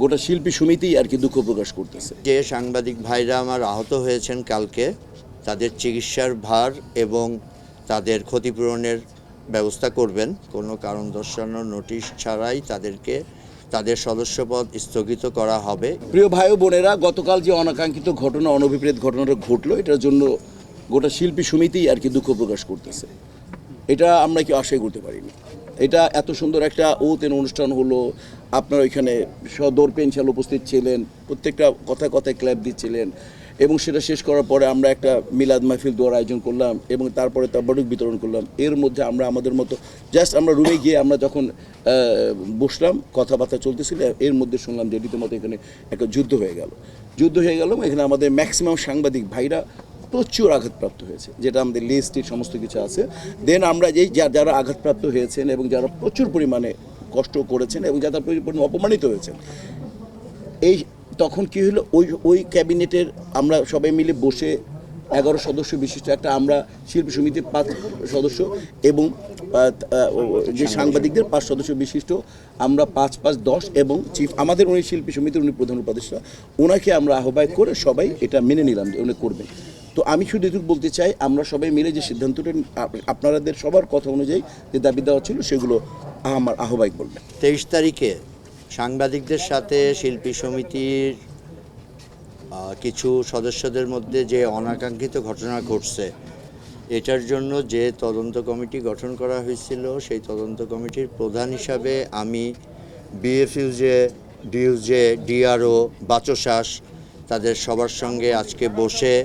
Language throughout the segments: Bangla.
গোটা শিল্পী সমিতি আর কি দুঃখ প্রকাশ করতেছে। যে সাংবাদিক ভাইরা আমার আহত হয়েছেন কালকে তাদের চিকিৎসার ভার এবং তাদের ক্ষতিপূরণের ব্যবস্থা করবেন। কোনো কারণ দর্শানোর নোটিশ ছাড়াই তাদেরকে তাদের সদস্যপদ স্থগিত করা হবে। প্রিয় ভাই ও বোনেরা গতকাল যে অনাকাঙ্ক্ষিত ঘটনা অনভিপ্রেত ঘটনাটা ঘটলো এটার জন্য গোটা শিল্পী সমিতি আর কি দুঃখ প্রকাশ করতেছে। এটা আমরা কি আশাই করতে পারিনি? এটা এত সুন্দর একটা ওতেন অনুষ্ঠান হলো আপনার ওইখানে সদর পেনশাল উপস্থিত ছিলেন, প্রত্যেকটা কথায় কথায় ক্ল্যাপ দিচ্ছিলেন এবং সেটা শেষ করার পরে আমরা একটা মিলাদ মাহফিল দোয়ার আয়োজন করলাম এবং তারপরে তাবারুক বিতরণ করলাম। এর মধ্যে আমরা আমাদের মতো জাস্ট আমরা রুমে গিয়ে আমরা যখন বসলাম, কথাবার্তা চলতেছিল, এর মধ্যে শুনলাম যে রীতিমতো এখানে একটা যুদ্ধ হয়ে গেল। যুদ্ধ হয়ে গেল এখানে আমাদের ম্যাক্সিমাম সাংবাদিক ভাইরা প্রচুর আঘাতপ্রাপ্ত হয়েছে, যেটা আমাদের লিস্টের সমস্ত কিছু আছে। দেন আমরা যেই যারা আঘাতপ্রাপ্ত হয়েছেন এবং যারা প্রচুর পরিমাণে কষ্ট করেছেন এবং যারা প্রচুর পরিমাণে অপমানিত হয়েছেন। এই তখন কি হলো? ওই ওই ক্যাবিনেটের আমরা সবাই মিলে বসে এগারো সদস্য বিশিষ্ট একটা আমরা শিল্পী সমিতির পাঁচ সদস্য এবং যে সাংবাদিকদের পাঁচ সদস্য বিশিষ্ট আমরা পাঁচ পাঁচ দশ এবং চিফ আমাদের উনি শিল্পী সমিতির উনি প্রধান উপদেষ্টা ওনাকে আমরা আহ্বায়ক করে সবাই এটা মেনে নিলাম যে উনি করবেন। তো আমি শুধু এটুকু বলতে চাই, আমরা সবাই মিলে যে সিদ্ধান্তটা আপ- আপনাদের সবার কথা অনুযায়ী যে দাবি দেওয়া ছিল সেগুলো আমার আহ্বায়ক বলবেন। তেইশ তারিখে সাংবাদিকদের সাথে শিল্পী সমিতির কিছু সদস্যদের মধ্যে যে অনাকাঙ্ক্ষিত ঘটনা ঘটছে, এটার জন্য যে তদন্ত কমিটি গঠন করা হয়েছিল, সেই তদন্ত কমিটির প্রধান হিসাবে আমি বিএফইউজে ডিউজে ডিআরও বাচশ্বাস তাদের সবার সঙ্গে আজকে বসে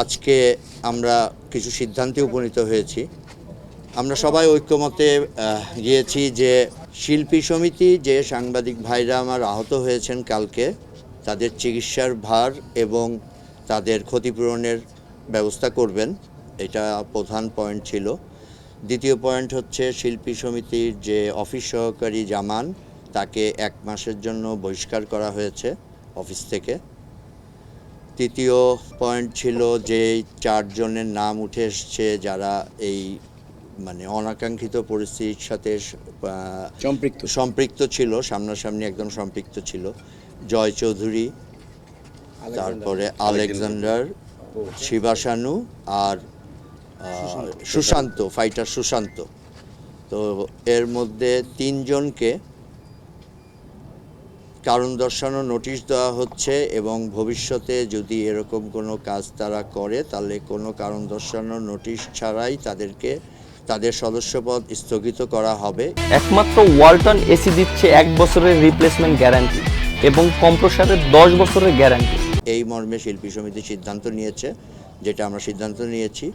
আজকে আমরা কিছু সিদ্ধান্তে উপনীত হয়েছি। আমরা সবাই ঐক্যমতে গিয়েছি যে শিল্পী সমিতি যে সাংবাদিক ভাইরা আমার আহত হয়েছেন কালকে, তাদের চিকিৎসার ভার এবং তাদের ক্ষতিপূরণের ব্যবস্থা করবেন, এটা প্রধান পয়েন্ট ছিল। দ্বিতীয় পয়েন্ট হচ্ছে শিল্পী সমিতির যে অফিস সহকারী জামান, তাকে এক মাসের জন্য বহিষ্কার করা হয়েছে অফিস থেকে। তৃতীয় পয়েন্ট ছিল যে চারজনের নাম উঠে এসছে যারা এই মানে অনাকাঙ্ক্ষিত পরিস্থিতির সাথে সম্পৃক্ত। সম্পৃক্ত ছিল সামনাসামনি একদম সম্পৃক্ত ছিল। জয় চৌধুরী তারপরে আলেকজান্ডার। শিবাশানু আর সুশান্ত। ফাইটার সুশান্ত। তো এর মধ্যে তিনজনকে কারণ দর্শানো নোটিশ দেওয়া হচ্ছে এবং ভবিষ্যতে যদি এরকম কোনো কাজ তারা করে তাহলে কোনো কারণ দর্শানো নোটিশ ছাড়াই তাদেরকে তাদের সদস্যপদ স্থগিত করা হবে। একমাত্র ওয়ালটন এসি দিচ্ছে এক বছরের রিপ্লেসমেন্ট গ্যারান্টি এবং কম্প্রসারের দশ বছরের গ্যারান্টি এই মর্মে শিল্পী সমিতি সিদ্ধান্ত নিয়েছে যেটা আমরা সিদ্ধান্ত নিয়েছি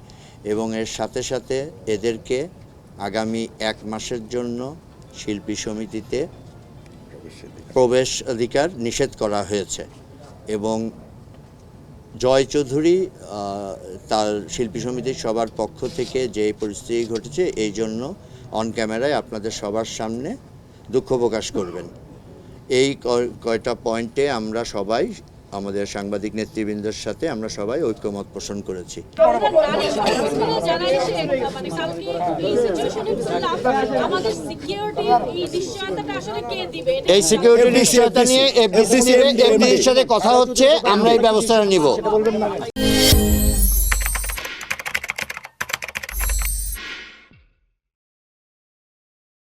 এবং এর সাথে সাথে এদেরকে আগামী এক মাসের জন্য শিল্পী সমিতিতে প্রবেশ অধিকার নিষেধ করা হয়েছে এবং জয় চৌধুরী তার শিল্পী সমিতির সবার পক্ষ থেকে যে পরিস্থিতি ঘটেছে, এই জন্য অন ক্যামেরায় আপনাদের সবার সামনে দুঃখ প্রকাশ করবেন। এই কয়- কয়টা পয়েন্টে আমরা সবাই আমাদের সাংবাদিক নেতৃবৃন্দের সাথে আমরা সবাই ঐক্যমত পোষণ করেছি। এই সিকিউরিটি নিশ্চয়তা নিয়ে নেবে এফডিসির সাথে কথা হচ্ছে আমরা এই ব্যবস্থা নিব।